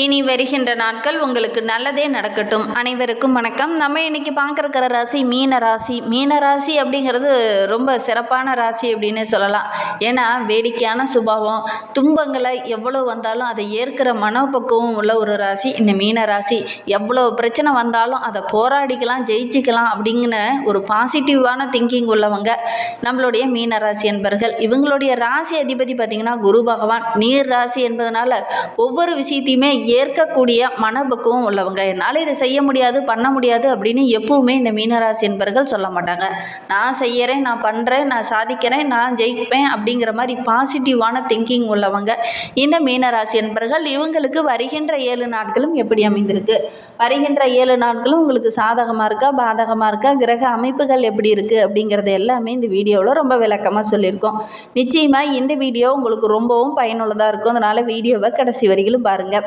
இனி வருகின்ற நாட்கள் உங்களுக்கு நல்லதே நடக்கட்டும். அனைவருக்கும் வணக்கம். நம்ம இன்னைக்கு பார்க்குற ராசி மீன ராசி. மீன ராசி அப்படிங்கிறது ரொம்ப சிறப்பான ராசி அப்படின்னு சொல்லலாம். ஏன்னா வேடிக்கையான சுபாவம் துன்பங்களை எவ்வளோ வந்தாலும் அதை ஏற்கிற மனப்பக்குவம் உள்ள ஒரு ராசி. இந்த மீன ராசி எவ்வளோ பிரச்சனை வந்தாலும் அதை போராடிக்கலாம் ஜெயிச்சுக்கலாம் அப்படிங்கிற ஒரு பாசிட்டிவான திங்கிங் உள்ளவங்க நம்மளுடைய மீன ராசி என்பர்கள். இவங்களுடைய ராசி அதிபதி பார்த்திங்கன்னா குரு பகவான். நீர் ராசி என்பதனால ஒவ்வொரு விஷயத்தையுமே ஏற்கக்கூடிய மனப்பக்குவம் உள்ளவங்க. என்னால் இதை செய்ய முடியாது பண்ண முடியாது அப்படின்னு எப்பவுமே இந்த மீனராசி என்பர்கள் சொல்ல மாட்டாங்க. நான் செய்கிறேன் நான் பண்ணுறேன் நான் சாதிக்கிறேன் நான் ஜெயிப்பேன் அப்படிங்கிற மாதிரி பாசிட்டிவான திங்கிங் உள்ளவங்க. இந்த மீனராசி என்பர்கள் இவங்களுக்கு வருகின்ற ஏழு நாட்களும் எப்படி அமைந்திருக்கு? வருகின்ற ஏழு நாட்களும் உங்களுக்கு சாதகமாக இருக்கா பாதகமாக இருக்கா? கிரக அமைப்புகள் எப்படி இருக்குது அப்படிங்கிறது எல்லாமே இந்த வீடியோவில் ரொம்ப விளக்கமாக சொல்லியிருக்கோம். நிச்சயமாக இந்த வீடியோ உங்களுக்கு ரொம்பவும் பயனுள்ளதாக இருக்கும். அதனால் வீடியோவை கடைசி வரையிலும் பாருங்கள்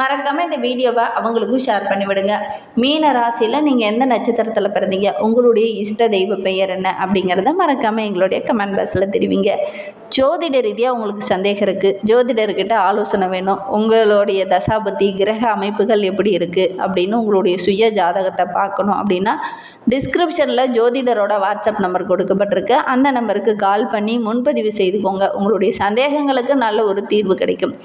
மறக்காமல் இந்த வீடியோவை அவங்களுக்கும் ஷேர் பண்ணிவிடுங்க. மீன ராசியில் நீங்கள் எந்த நட்சத்திரத்தில் பிறந்தீங்க? உங்களுடைய இஷ்ட தெய்வ பெயர் என்ன? அப்படிங்கிறத மறக்காமல் எங்களுடைய கமெண்ட் பாக்ஸில் தெரிவிங்க. ஜோதிட ரீதியாக உங்களுக்கு சந்தேகம் இருக்குது ஜோதிடர்கிட்ட ஆலோசனை வேணும். உங்களுடைய தசாபதி கிரக அமைப்புகள் எப்படி இருக்குது அப்படின்னு உங்களுடைய சுய ஜாதகத்தை பார்க்கணும் அப்படின்னா டிஸ்கிரிப்ஷனில் ஜோதிடரோட வாட்ஸ்அப் நம்பர் கொடுக்கப்பட்டிருக்கு. அந்த நம்பருக்கு கால் பண்ணி முன்பதிவு செய்துக்கோங்க. உங்களுடைய சந்தேகங்களுக்கு நல்ல ஒரு தீர்வு கிடைக்கும்.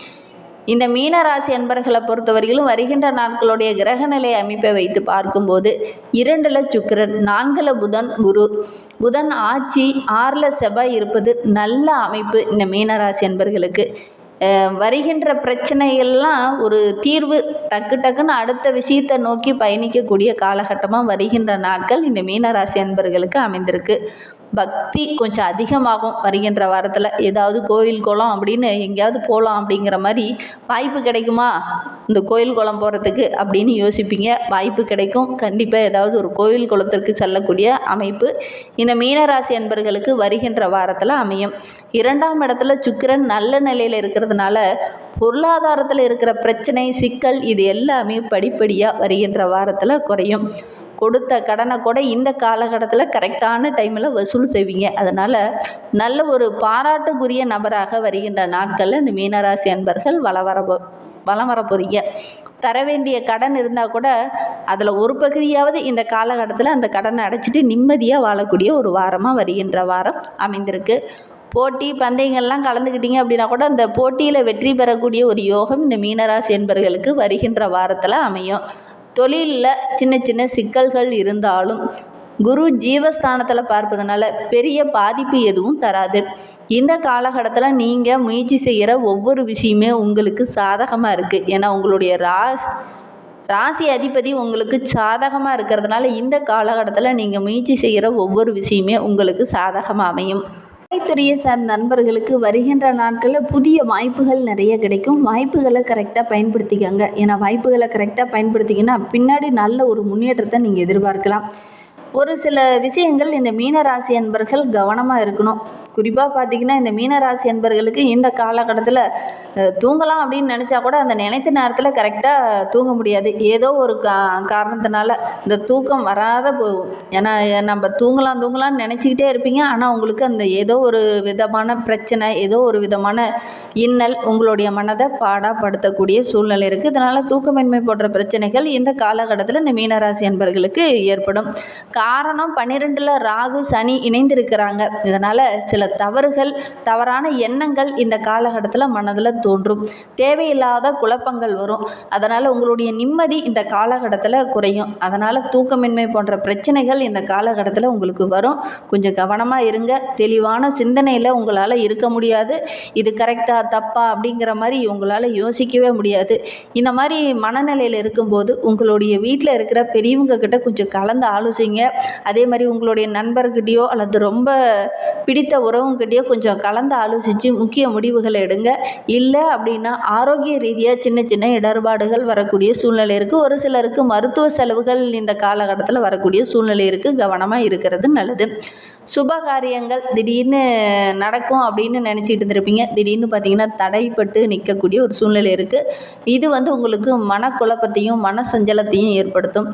இந்த மீனராசி அன்பர்களை பொறுத்தவரையிலும் வருகின்ற நாட்களுடைய கிரகநிலை அமைப்பை வைத்து பார்க்கும்போது இரண்டில் சுக்கிரன் நான்கில் புதன் குரு. புதன் ஆட்சி ஆறில் செவ்வாய் இருப்பது நல்ல அமைப்பு இந்த மீனராசி அன்பர்களுக்கு. வருகின்ற பிரச்சனைகள்லாம் ஒரு தீர்வு டக்கு டக்குன்னு அடுத்த விஷயத்தை நோக்கி பயணிக்கக்கூடிய காலகட்டமாக வருகின்ற நாட்கள் இந்த மீனராசி அன்பர்களுக்கு அமைந்திருக்கு. பக்தி கொஞ்சம் அதிகமாகும் வருகின்ற வாரத்தில். ஏதாவது கோயில் குளம் அப்படின்னு எங்கேயாவது போகலாம் அப்படிங்கிற மாதிரி வாய்ப்பு கிடைக்குமா? இந்த கோயில் குளம் போகிறதுக்கு அப்படின்னு யோசிப்பீங்க. வாய்ப்பு கிடைக்கும். கண்டிப்பாக ஏதாவது ஒரு கோயில் குளத்திற்கு செல்லக்கூடிய அமைப்பு இந்த மீனராசி அன்பர்களுக்கு வருகின்ற வாரத்தில் அமையும். இரண்டாம் இடத்துல சுக்கிரன் நல்ல நிலையில் இருக்கிறதுனால பொருளாதாரத்தில் இருக்கிற பிரச்சனை சிக்கல் இது எல்லாமே படிப்படியாக வருகின்ற வாரத்தில் குறையும். கொடுத்த கடனை கூட இந்த காலகட்டத்தில் கரெக்டான டைமில் வசூல் செய்வீங்க. அதனால் நல்ல ஒரு பாராட்டுக்குரிய நபராக வருகின்ற நாட்களில் இந்த மீனராசி அன்பர்கள் வள வர வளம் வலம் வர போகிறீங்க தர வேண்டிய கடன் இருந்தால் கூட அதில் ஒரு பகுதியாவது இந்த காலகட்டத்தில் அந்த கடனை அடைச்சிட்டு நிம்மதியாக வாழக்கூடிய ஒரு வாரமாக வருகின்ற வாரம் அமைந்திருக்கு. போட்டி பந்தயங்கள்லாம் கலந்துக்கிட்டீங்க அப்படின்னா கூட அந்த போட்டியில் வெற்றி பெறக்கூடிய ஒரு யோகம் இந்த மீனராசி என்பர்களுக்கு வருகின்ற வாரத்தில் அமையும். தொழிலில் சின்ன சின்ன சிக்கல்கள் இருந்தாலும் குரு ஜீவஸ்தானத்தில் பார்ப்பதனால பெரிய பாதிப்பு எதுவும் தராது. இந்த காலகட்டத்தில் நீங்கள் முயற்சி செய்கிற ஒவ்வொரு விஷயமே உங்களுக்கு சாதகமாக இருக்குது ஏன்னா உங்களுடைய ராஸ் ராசி அதிபதி உங்களுக்கு சாதகமாக இருக்கிறதுனால இந்த காலகட்டத்தில் நீங்கள் முயற்சி செய்கிற ஒவ்வொரு விஷயமே உங்களுக்கு சாதகமாக அமையும். கலைத்துறையை சார்ந்த நண்பர்களுக்கு வருகின்ற நாட்களில் புதிய வாய்ப்புகள் நிறைய கிடைக்கும். வாய்ப்புகளை கரெக்டாக பயன்படுத்திக்கங்க. ஏன்னா வாய்ப்புகளை கரெக்டாக பயன்படுத்திங்கன்னா பின்னாடி நல்ல ஒரு முன்னேற்றத்தை நீங்கள் எதிர்பார்க்கலாம். ஒரு சில விஷயங்கள் இந்த மீனராசி அன்பர்கள் கவனமாக இருக்கணும். குறிப்பாக பார்த்தீங்கன்னா இந்த மீனராசி என்பர்களுக்கு இந்த காலகட்டத்தில் தூங்கலாம் அப்படின்னு நினச்சா கூட அந்த நினைத்த நேரத்தில் கரெக்டாக தூங்க முடியாது. ஏதோ ஒரு கா காரணத்தினால இந்த தூக்கம் வராத போகும். ஏன்னா நம்ம தூங்கலாம் தூங்கலாம்னு நினச்சிக்கிட்டே இருப்பீங்க. ஆனால் உங்களுக்கு அந்த ஏதோ ஒரு விதமான பிரச்சனை ஏதோ ஒரு விதமான இன்னல் உங்களுடைய மனதை பாடாப்படுத்தக்கூடிய சூழ்நிலை இருக்குது இதனால் தூக்கமின்மை போன்ற பிரச்சனைகள் இந்த காலகட்டத்தில் இந்த மீனராசி என்பர்களுக்கு ஏற்படும். காரணம் பன்னிரெண்டில் ராகு சனி இணைந்திருக்கிறாங்க. இதனால் சில தவறுகள் தவறான எண்ணங்கள் இந்த காலகட்டத்தில் மனதில் தோன்றும். தேவையில்லாத குழப்பங்கள் வரும். அதனால் உங்களுடைய நிம்மதி இந்த காலகட்டத்தில் குறையும். அதனால் தூக்கமின்மை போன்ற பிரச்சனைகள் இந்த காலகட்டத்தில் உங்களுக்கு வரும். கொஞ்சம் கவனமாக இருங்க. தெளிவான சிந்தனையில் உங்களால் இருக்க முடியாது. இது கரெக்டாக தப்பா அப்படிங்கிற மாதிரி உங்களால் யோசிக்கவே முடியாது. இந்த மாதிரி மனநிலையில் இருக்கும்போது உங்களுடைய வீட்டில் இருக்கிற பெரியவங்க கிட்ட கொஞ்சம் கலந்து ஆலோசிங்க. அதே மாதிரி உங்களுடைய நண்பர்கிட்டயோ அல்லது ரொம்ப பிடித்த உறவுங்கிட்டேயோ கொஞ்சம் கலந்து ஆலோசித்து முக்கிய முடிவுகளை எடுங்க. இல்லை அப்படின்னா ஆரோக்கிய ரீதியாக சின்ன சின்ன இடர்பாடுகள் வரக்கூடிய சூழ்நிலை இருக்குது ஒரு சிலருக்கு மருத்துவ செலவுகள் இந்த காலகட்டத்தில் வரக்கூடிய சூழ்நிலை இருக்குது கவனமாக இருக்கிறது நல்லது. சுப காரியங்கள் திடீர்னு நடக்கும் அப்படின்னு நினச்சிட்டு இருந்திருப்பீங்க. திடீர்னு பார்த்தீங்கன்னா தடைப்பட்டு நிற்கக்கூடிய ஒரு சூழ்நிலை இருக்குது இது வந்து உங்களுக்கு மனக்குழப்பத்தையும் மன சஞ்சலத்தையும் ஏற்படுத்தும்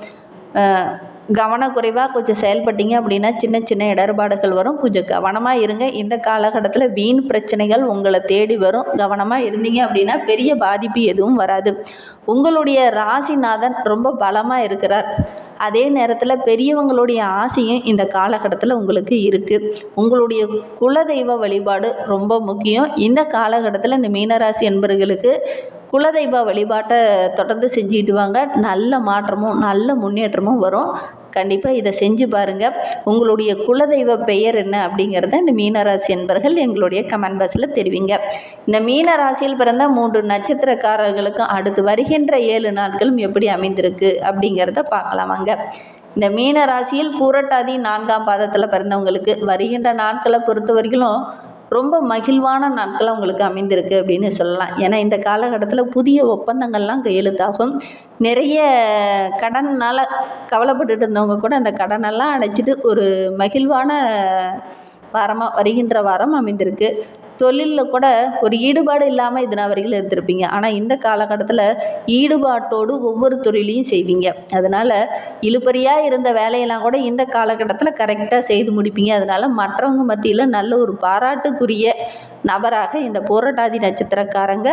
கவனக்குறைவாக கொஞ்சம் செயல்பட்டீங்க அப்படின்னா சின்ன சின்ன இடர்பாடுகள் வரும். கொஞ்சம் கவனமாக இருங்க. இந்த காலகட்டத்தில் வீண் பிரச்சனைகள் உங்களை தேடி வரும். கவனமாக இருந்தீங்க அப்படின்னா பெரிய பாதிப்பு எதுவும் வராது. உங்களுடைய ராசிநாதன் ரொம்ப பலமாக இருக்கிறார். அதே நேரத்தில் பெரியவங்களுடைய ஆசையும் இந்த காலகட்டத்தில் உங்களுக்கு இருக்குது உங்களுடைய குலதெய்வ வழிபாடு ரொம்ப முக்கியம். இந்த காலகட்டத்தில் இந்த மீனராசி என்பவர்களுக்கு குலதெய்வ வழிபாட்டை தொடர்ந்து செஞ்சுக்கிட்டு வாங்க. நல்ல மாற்றமும் நல்ல முன்னேற்றமும் வரும். கண்டிப்பாக இதை செஞ்சு பாருங்கள் உங்களுடைய குலதெய்வ பெயர் என்ன அப்படிங்கிறத இந்த மீனராசி என்பர்கள் எங்களுடைய கமெண்ட் பாக்ஸில் தெரிவிங்க. இந்த மீனராசியில் பிறந்த மூன்று நட்சத்திரக்காரர்களுக்கும் அடுத்து வருகின்ற ஏழு நாட்களும் எப்படி அமைந்திருக்கு அப்படிங்கிறத பார்க்கலாமாங்க. இந்த மீன ராசியில் பூரட்டாதி நான்காம் பாதத்தில் பிறந்தவங்களுக்கு வருகின்ற நாட்களை பொறுத்த வரைக்கும் ரொம்ப மகிழ்வான நாட்கள் அவங்களுக்கு அமைந்திருக்கு அப்படின்னு சொல்லலாம். ஏன்னா இந்த காலகட்டத்தில் புதிய ஒப்பந்தங்கள்லாம் கையெழுத்தாகும். நிறைய கடனால் கவலைப்பட்டுட்டு இருந்தவங்க கூட அந்த கடனெல்லாம் அடைச்சிட்டு ஒரு மகிழ்வான வாரமாக வருகின்ற வாரம் அமைந்திருக்கு. தொழிலில் கூட ஒரு ஈடுபாடு இல்லாமல் இது வரையில் இருந்திருப்பீங்க. ஆனால் இந்த காலகட்டத்தில் ஈடுபாட்டோடு ஒவ்வொரு தொழிலையும் செய்வீங்க. அதனால் இழுபறியாக இருந்த வேலையெல்லாம் கூட இந்த காலகட்டத்தில் கரெக்டாக செய்து முடிப்பீங்க. அதனால் மற்றவங்க மத்தியில் நல்ல ஒரு பாராட்டுக்குரிய நபராக இந்த போராட்டாதி நட்சத்திரக்காரங்க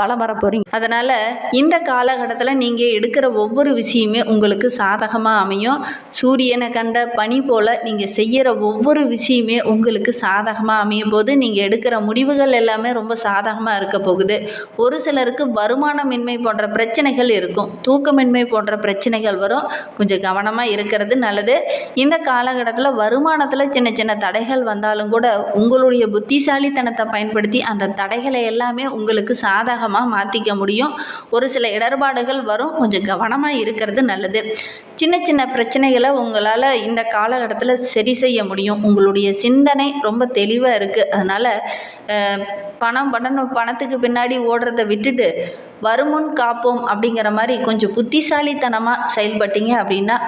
வலம் வர போகிறீங்க அதனால் இந்த காலகட்டத்தில் நீங்கள் எடுக்கிற ஒவ்வொரு விஷயமே உங்களுக்கு சாதகமாக அமையும். சூரியனை கண்ட பனி போல் நீங்கள் செய்கிற ஒவ்வொரு விஷயமே உங்களுக்கு சாதகமாக அமையும் போது நீங்கள் எடுக்கிற முடிவுகள் எல்லாமே ரொம்ப சாதகமாக இருக்க போகுது. ஒரு சிலருக்கு வருமானமின்மை போன்ற பிரச்சனைகள் இருக்கும். தூக்கமின்மை போன்ற பிரச்சனைகள் வரும். கொஞ்சம் கவனமாக இருக்கிறது நல்லது. இந்த காலகட்டத்தில் வருமானத்தில் சின்ன சின்ன தடைகள் வந்தாலும் கூட உங்களுடைய புத்திசாலித்தனத்தை பயன்படுத்தி அந்த தடைகளை எல்லாமே உங்களுக்கு சாதகமாக மாற்றிக்க முடியும். ஒரு சில இடர்பாடுகள் வரும். கொஞ்சம் கவனமாக இருக்கிறது நல்லது. சின்ன சின்ன பிரச்சனைகளை உங்களால் இந்த காலகட்டத்தில் சரி செய்ய முடியும். உங்களுடைய சிந்தனை ரொம்ப தெளிவாக இருக்குது அதனால் பணம் பண்ணணும் பணத்துக்கு பின்னாடி ஓடுறத விட்டுட்டு வருமுன் காப்போம் அப்படிங்கிற மாதிரி கொஞ்சம் புத்திசாலித்தனமாக செயல்பட்டீங்க அப்படின்னா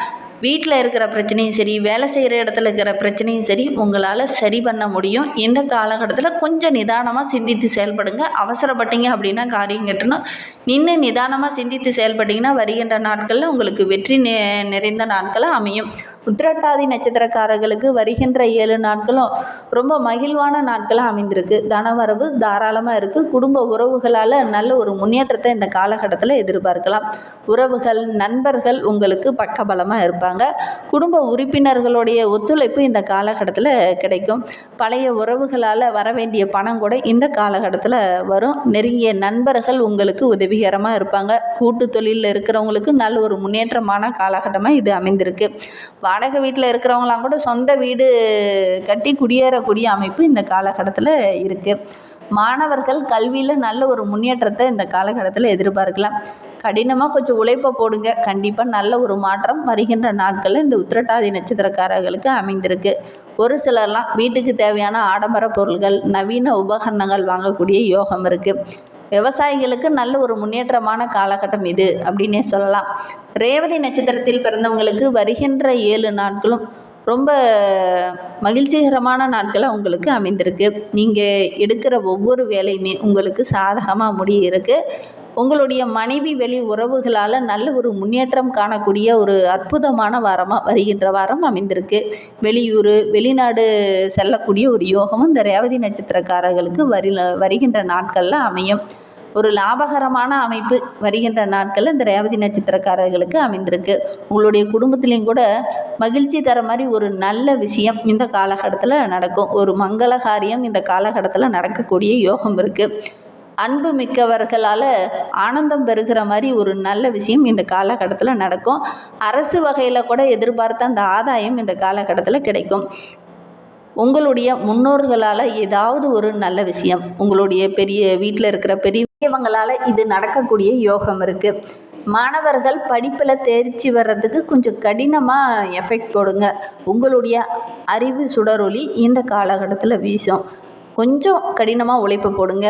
வீட்டில் இருக்கிற பிரச்சனையும் சரி வேலை செய்கிற இடத்துல இருக்கிற பிரச்சனையும் சரி உங்களால் சரி பண்ண முடியும். இந்த காலகட்டத்தில் கொஞ்சம் நிதானமாக சிந்தித்து செயல்படுங்க. அவசரப்பட்டீங்க அப்படின்னா காரியம் கட்டணும். நின்று நிதானமாக சிந்தித்து செயல்பட்டீங்கன்னா வருகின்ற நாட்களில் உங்களுக்கு வெற்றி நிறைந்த நாட்களாக அமையும். உத்திரட்டாதி நட்சத்திரக்காரர்களுக்கு வருகின்ற ஏழு நாட்களும் ரொம்ப மகிழ்வான நாட்களாக அமைந்திருக்கு. தனவரவு தாராளமாக இருக்குது குடும்ப உறவுகளால் நல்ல ஒரு முன்னேற்றத்தை இந்த காலகட்டத்தில் எதிர்பார்க்கலாம். உறவுகள் நண்பர்கள் உங்களுக்கு பக்கபலமாக இருப்பாங்க. குடும்ப உறுப்பினர்களுடைய ஒத்துழைப்பு இந்த காலகட்டத்தில் கிடைக்கும். பழைய உறவுகளால் வர வேண்டிய பணம் கூட இந்த காலகட்டத்தில் வரும். நெருங்கிய நண்பர்கள் உங்களுக்கு உதவிகரமாக இருப்பாங்க. கூட்டு தொழிலில் இருக்கிறவங்களுக்கு நல்ல ஒரு முன்னேற்றமான காலகட்டமாக இது அமைந்திருக்கு. வாடகை வீட்டில் இருக்கிறவங்களாம் கூட சொந்த வீடு கட்டி குடியேறக்கூடிய அமைப்பு இந்த காலகட்டத்தில் இருக்குது மாணவர்கள் கல்வியில் நல்ல ஒரு முன்னேற்றத்தை இந்த காலகட்டத்தில் எதிர்பார்க்கலாம். கடினமாக கொஞ்சம் உழைப்பை போடுங்க. கண்டிப்பாக நல்ல ஒரு மாற்றம் வருகின்ற நாட்களில் இந்த உத்திரட்டாதி நட்சத்திரக்காரர்களுக்கு அமைந்திருக்கு. ஒரு சிலர்லாம் வீட்டுக்கு தேவையான ஆடம்பர பொருள்கள் நவீன உபகரணங்கள் வாங்கக்கூடிய யோகம் இருக்குது விவசாயிகளுக்கு நல்ல ஒரு முன்னேற்றமான காலகட்டம் இது அப்படின்னே சொல்லலாம். ரேவதி நட்சத்திரத்தில் பிறந்தவங்களுக்கு வருகின்ற ஏழு நாட்களும் ரொம்ப மகிழ்ச்சிகரமான நாட்களாக உங்களுக்கு அமைந்திருக்கு. நீங்கள் எடுக்கிற ஒவ்வொரு வேலையுமே உங்களுக்கு சாதகமாக முடியிருக்கு உங்களுடைய மனைவி வெளி உறவுகளால் நல்ல ஒரு முன்னேற்றம் காணக்கூடிய ஒரு அற்புதமான வாரமாக வருகின்ற வாரம் அமைந்திருக்கு. வெளியூர் வெளிநாடு செல்லக்கூடிய ஒரு யோகமும் இந்த ரேவதி நட்சத்திரக்காரர்களுக்கு வரி வருகின்ற நாட்களில் அமையும். ஒரு லாபகரமான அமைப்பு வருகின்ற நாட்களில் இந்த ரேவதி நட்சத்திரக்காரர்களுக்கு அமைந்திருக்கு. உங்களுடைய குடும்பத்துலேயும் கூட மகிழ்ச்சி தர மாதிரி ஒரு நல்ல விஷயம் இந்த காலகட்டத்தில் நடக்கும். ஒரு மங்கள காரியம் இந்த காலகட்டத்தில் நடக்கக்கூடிய யோகம் இருக்குது அன்பு மிக்கவர்களால் ஆனந்தம் பெறுகிற மாதிரி ஒரு நல்ல விஷயம் இந்த காலகட்டத்தில் நடக்கும். அரசு வகையில் கூட எதிர்பார்த்த அந்த ஆதாயம் இந்த காலகட்டத்தில் கிடைக்கும். உங்களுடைய முன்னோர்களால் ஏதாவது ஒரு நல்ல விஷயம் உங்களுடைய பெரிய வீட்டில் இருக்கிற பெரியவங்களால் இது நடக்கக்கூடிய யோகம் இருக்குது மாணவர்கள் படிப்பில் தேர்ச்சி வர்றதுக்கு கொஞ்சம் கடினமாக எஃபெக்ட் போடுங்க. உங்களுடைய அறிவு சுடரொளி இந்த காலகட்டத்தில் வீசும். கொஞ்சம் கடினமாக உழைப்பு போடுங்க.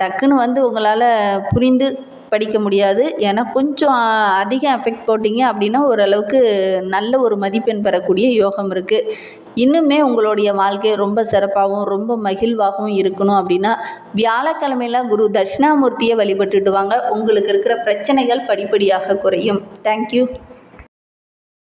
டக்குன்னு வந்து உங்களால் புரிந்து படிக்க முடியாது. ஏன்னா கொஞ்சம் அதிக எஃபெக்ட் போட்டிங்க அப்படின்னா ஓரளவுக்கு நல்ல ஒரு மதிப்பெண் பெறக்கூடிய யோகம் இருக்குது இன்னுமே உங்களுடைய வாழ்க்கை ரொம்ப சிறப்பாகவும் ரொம்ப மகிழ்வாகவும் இருக்கணும் அப்படின்னா வியாழக்கிழமையில் குரு தட்சிணாமூர்த்தியை வழிபட்டுட்டு வாங்க. உங்களுக்கு இருக்கிற பிரச்சனைகள் படிப்படியாக குறையும். தேங்க்யூ